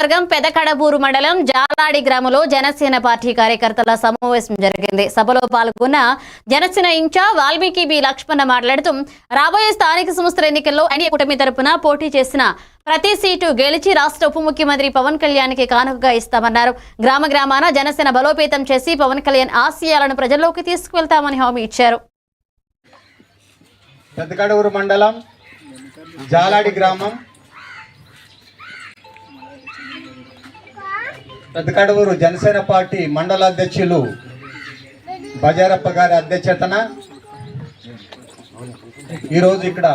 వర్గం పెదకడబూరు మండలం జాలాడి గ్రామంలో జనసేన పార్టీ కార్యకర్తల సమావేశం జరిగింది. సభలో పాల్గొన్న Janasena in charge Valmiki B Lakshmana మాట్లాడుతూ రాబోయే స్థానిక సంస్థల ఎన్నికల్లో ఎన్డీఏ కూటమి తరపున పోటీ చేసిన ప్రతి సీటు గెలిచి రాష్ట్ర ఉప ముఖ్యమంత్రి పవన్ కళ్యాణ్కి కానుకగా ఇస్తామన్నారు. గ్రామ గ్రామాన జనసేన బలోపేతం చేసి పవన్ కళ్యాణ్ ఆశయాలను ప్రజల్లోకి తీసుకువెళ్తామని హామీ ఇచ్చారు. మండలం జాలాడి గ్రామం పెద్దకడవూరు జనసేన పార్టీ మండల అధ్యక్షులు బజారప్ప గారి అధ్యక్షతన ఈరోజు ఇక్కడ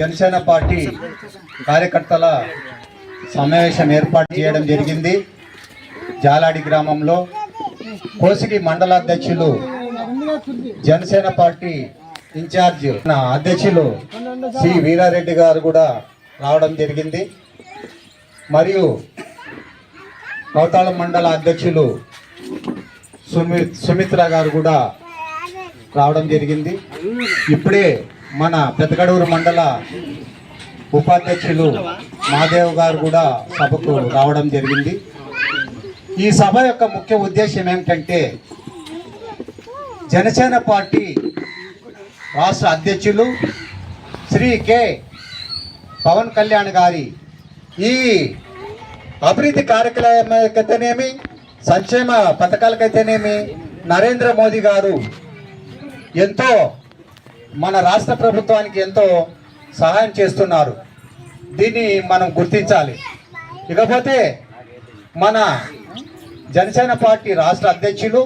జనసేన పార్టీ కార్యకర్తల సమావేశం ఏర్పాటు చేయడం జరిగింది. జాలాడి గ్రామంలో కోసిగి మండల అధ్యక్షులు జనసేన పార్టీ ఇన్ఛార్జ్ అధ్యక్షులు సి వీరారెడ్డి గారు కూడా రావడం జరిగింది. మరియు కౌతాళం మండల అధ్యక్షులు సుమి సుమిత్ర గారు కూడా రావడం జరిగింది. ఇప్పుడే మన పెద్దగడూరు మండల ఉపాధ్యక్షులు మాదేవ్ గారు కూడా సభకు రావడం జరిగింది. ఈ సభ యొక్క ముఖ్య ఉద్దేశం ఏమిటంటే జనసేన పార్టీ రాష్ట్ర అధ్యక్షులు శ్రీ కె. పవన్ కళ్యాణ్ గారి ఈ అభివృద్ధి కార్యక్రమాలకైతేనేమి సంక్షేమ పథకాలకైతేనేమి నరేంద్ర మోదీ గారు ఎంతో మన రాష్ట్ర ప్రభుత్వానికి ఎంతో సహాయం చేస్తున్నారు. దీన్ని మనం గుర్తించాలి. ఇకపోతే మన జనసేన పార్టీ రాష్ట్ర అధ్యక్షులు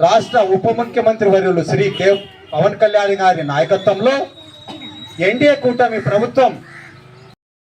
రాష్ట్ర ఉప ముఖ్యమంత్రి వర్యులు శ్రీ కే పవన్ కళ్యాణ్ గారి నాయకత్వంలో ఎన్డీఏ కూటమి ప్రభుత్వం